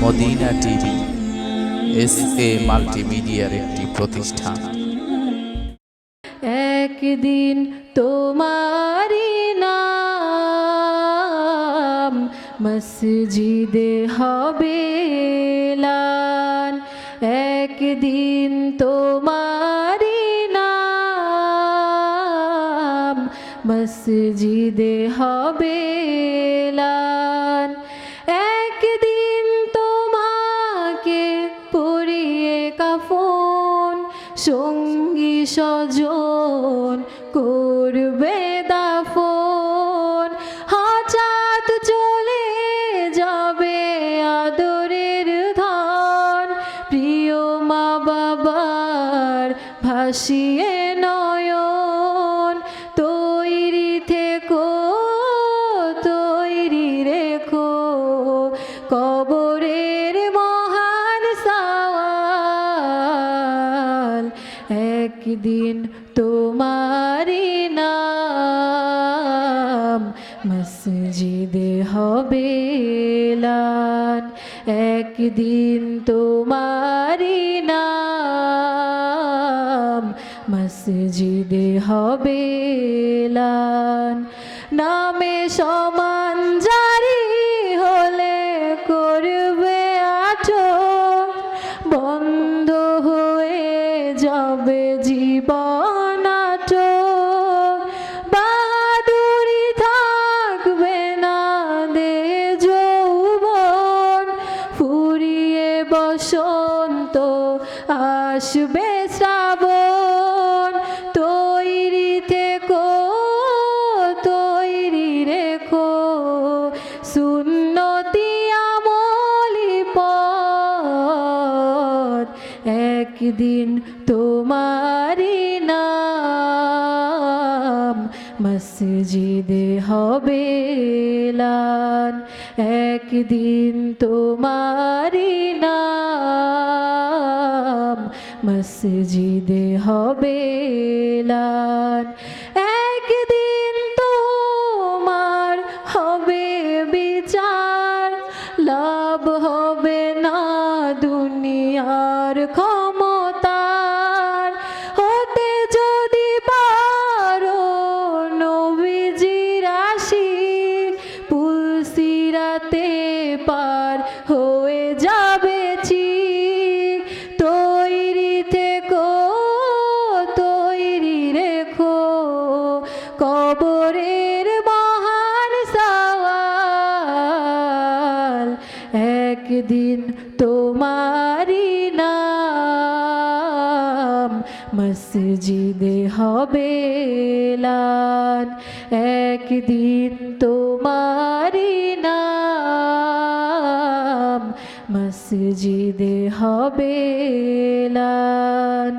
Medina TV S A মাল্টিমিডিয়ার একটি প্রতিষ্ঠান। একদিন তোমারি নাম মসজিদে হবে একদিন তোমারি মসজিদে হবে একদিন তোমাকে পরিয়ে কাফন, সঙ্গী স্বজন করবে দাফন। হঠাৎ চলে যাবে আদরের ধন, প্রিয় মা বাবার ভাসিয়ে কবরের মহান সওয়াল, একদিন তোমারি নাম মসজিদে হবে লান একদিন তোমারি নাম মসজিদে হবে লান নামে সমান বসন্ত আসবে শ্রাবণ। তৈরি থেকো, তৈরি রেখো। সুন্নতি আমলি একদিন তোমারি নাম। মসজিদে হবে একদিন তোমারি নাম। মসজিদে হবে লান একদিন তোমার হবে বিচার, লাভ হবে না দুনিয়ার ক্ষমতার। হতে যদি পারো নবীজি রাশি পুলসিরাতে পার হয়ে কবরের মহান সওয়াল, একদিন তোমারি নাম মসজিদে হবে লান একদিন তোমারি নাম মসজিদে হবে লান